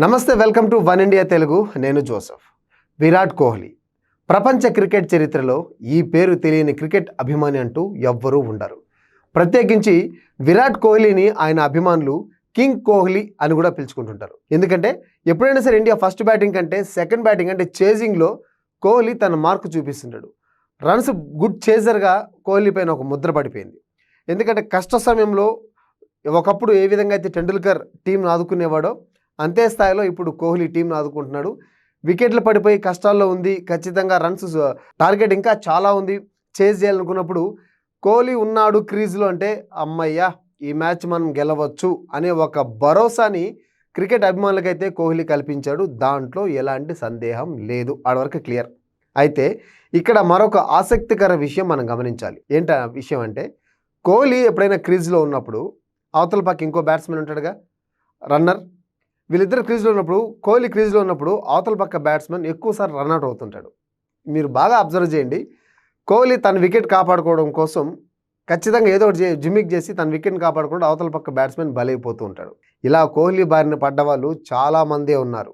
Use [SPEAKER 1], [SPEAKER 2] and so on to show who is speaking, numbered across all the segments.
[SPEAKER 1] నమస్తే welcome to One India Telugu. నేను Joseph. Virat Kohli. ప్రపంచ క్రికెట్ చరిత్రలో ఈ పేరు తెలియని క్రికెట్ అభిమాని అంటూ ఎవ్వరూ ఉండరు. ప్రత్యేకించి విరాట్ కోహ్లీని ఆయన అభిమానులు కింగ్ కోహ్లీ అని కూడా పిలుచుకుంటుంటారు. ఎందుకంటే ఎప్పుడైనా సరే ఇండియా ఫస్ట్ బ్యాటింగ్ కంటే సెకండ్ బ్యాటింగ్ అంటే చేజింగ్లో కోహ్లీ తన మార్కు చూపిస్తుంటాడు. రన్స్ గుడ్ చేజర్గా కోహ్లీ పైన ఒక ముద్ర పడిపోయింది. ఎందుకంటే కష్ట సమయంలో ఒకప్పుడు ఏ విధంగా అయితే టెండూల్కర్ టీంను ఆదుకునేవాడో అంతే స్థాయిలో ఇప్పుడు కోహ్లీ టీంను ఆదుకుంటున్నాడు. వికెట్లు పడిపోయి కష్టాల్లో ఉంది. ఖచ్చితంగా రన్స్ టార్గెట్ ఇంకా చాలా ఉంది. చేజ్ చేయాలనుకున్నప్పుడు కోహ్లీ ఉన్నాడు క్రీజ్లో అంటే అమ్మయ్యా ఈ మ్యాచ్ మనం గెలవచ్చు అనే ఒక భరోసాని క్రికెట్ అభిమానులకైతే కోహ్లీ కల్పించాడు. దాంట్లో ఎలాంటి సందేహం లేదు. ఆడవరకు క్లియర్. అయితే ఇక్కడ మరొక ఆసక్తికర విషయం మనం గమనించాలి. ఏంటి విషయం అంటే కోహ్లీ ఎప్పుడైనా క్రీజ్లో ఉన్నప్పుడు అవతల పక్క ఇంకో బ్యాట్స్మెన్ ఉంటాడుగా? రన్నర్? వీళ్ళిద్దరు క్రీజ్లో ఉన్నప్పుడు కోహ్లీ క్రీజ్లో ఉన్నప్పుడు అవతల పక్క బ్యాట్స్మెన్ ఎక్కువసారి రన్అట్ అవుతుంటాడు. మీరు బాగా అబ్జర్వ్ చేయండి. కోహ్లీ తన వికెట్ కాపాడుకోవడం కోసం ఖచ్చితంగా ఏదో ఒకటి జిమ్మిక్ చేసి తన వికెట్ని కాపాడుకోవడం అవతల పక్క బ్యాట్స్మెన్ బలైపోతూ ఉంటాడు. ఇలా కోహ్లీ బారిన పడ్డ వాళ్ళు చాలామందే ఉన్నారు.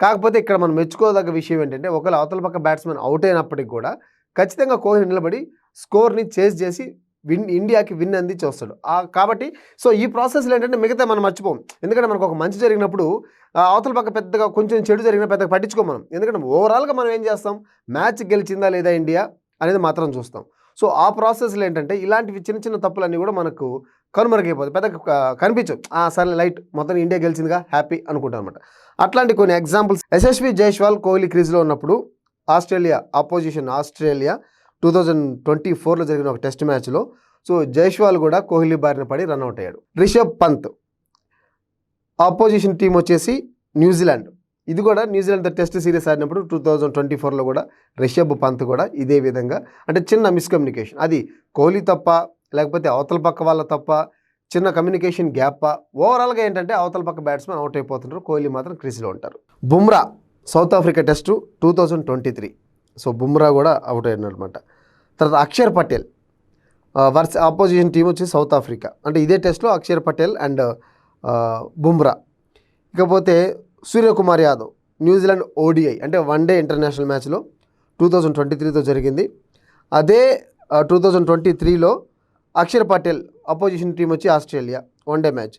[SPEAKER 1] కాకపోతే ఇక్కడ మనం మెచ్చుకోదగ్గ విషయం ఏంటంటే ఒకవేళ అవతల పక్క బ్యాట్స్మెన్ అవుట్ అయినప్పటికీ కూడా ఖచ్చితంగా కోహ్లీ నిలబడి స్కోర్ని చేజ్ చేసి విన్ ఇండియాకి విన్ అందించి వస్తాడు. కాబట్టి సో ఈ ప్రాసెస్లో ఏంటంటే మిగతా మనం మర్చిపోం. ఎందుకంటే మనకు ఒక మంచి జరిగినప్పుడు ఆ, అవతల పక్క పెద్దగా కొంచెం చెడు జరిగినా పెద్దగా పట్టించుకోం మనం. ఎందుకంటే ఓవరాల్గా మనం ఏం చేస్తాం? మ్యాచ్ గెలిచిందా లేదా ఇండియా అనేది మాత్రం చూస్తాం. సో ఆ ప్రాసెస్లో ఏంటంటే ఇలాంటివి చిన్న చిన్న తప్పులన్నీ కూడా మనకు కనుమరుగైపోతుంది పెద్ద క- కనిపించవు. ఆ, సరే లైట్ మొత్తం ఇండియా గెలిచిందిగా హ్యాపీ అనుకుంటాం అనమాట అట్లాంటి కొన్ని ఎగ్జాంపుల్స్. యశస్వి జైస్వాల్ కోహ్లీ క్రీజ్లో ఉన్నప్పుడు Australia opposition Australia two thousand twenty ఫోర్లో జరిగిన ఒక టెస్ట్ మ్యాచ్లో సో జైష్వాల్ కూడా కోహ్లీ బారిన పడి రన్అట్ అయ్యాడు. రిషబ్ పంత్ ఆపోజిషన్ టీం వచ్చేసి న్యూజిలాండ్. ఇది కూడా న్యూజిలాండ్ టెస్ట్ సిరీస్ ఆడినప్పుడు టూ థౌజండ్ ట్వంటీ ఫోర్లో కూడా రిషబ్ పంత్ కూడా ఇదే విధంగా అంటే చిన్న మిస్కమ్యూనికేషన్ అది కోహ్లీ తప్ప లేకపోతే అవతల పక్క వాళ్ళ తప్ప చిన్న కమ్యూనికేషన్ గ్యాప్ ఓవరాల్గా ఏంటంటే అవతల పక్క బ్యాట్స్మెన్ అవుట్ అయిపోతుంటారు. కోహ్లీ మాత్రం క్రీజ్లో ఉంటారు. Bumrah South Africa test two thousand twenty three. So Bumrah కూడా అవుట్ అయ్యాడు అనమాట తర్వాత Axar Patel. Versus opposition team వచ్చి సౌత్ ఆఫ్రికా అంటే ఇదే టెస్ట్లో అక్షర్ పటేల్ అండ్ బుమ్రా. ఇకపోతే Suryakumar Yadav New Zealand ODI అంటే వన్ డే ఇంటర్నేషనల్ మ్యాచ్లో టూ థౌజండ్ ట్వంటీ త్రీతో జరిగింది. అదే టూ థౌజండ్ ట్వంటీ త్రీలో అక్షర్ పటేల్ అపోజిషన్ టీం వచ్చి ఆస్ట్రేలియా వన్ డే మ్యాచ్.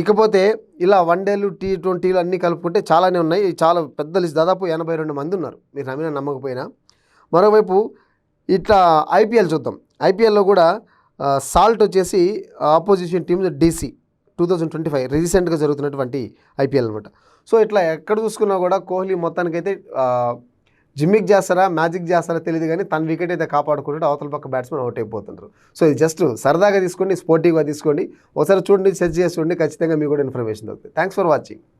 [SPEAKER 1] ఇకపోతే ఇలా వన్ డేలు టీ ట్వంటీలు అన్నీ కలుపుకుంటే చాలానే ఉన్నాయి. చాలా పెద్ద లిస్ట్ దాదాపు ఎనభై రెండు మంది ఉన్నారు. మీరు నమ్మినా నమ్మకపోయినా. మరోవైపు ఇట్లా ఐపీఎల్ చూద్దాం. ఐపీఎల్లో కూడా సాల్ట్ వచ్చేసి opposition team DC two thousand twenty five రీసెంట్గా జరుగుతున్నటువంటి ఐపీఎల్ అనమాట సో ఇట్లా ఎక్కడ చూసుకున్నా కూడా కోహ్లీ మొత్తానికైతే జిమ్మిక్ చేస్తారా మ్యాజిక్ చేస్తారా తెలియదు కానీ తన వికెట్ అయితే కాపాడుకుంటే అవతల పక్క బ్యాట్స్మెన్ అవుట్ అయిపోతుంటారు సో ఇది జస్ట్ సరదాగా తీసుకోండి స్పోర్టివ్గా తీసుకోండి. ఒకసారి చూడండి సెర్చ్ చేసుకోండి ఖచ్చితంగా మీకు కూడా ఇన్ఫర్మేషన్ దొరుకుతుంది. Thanks for watching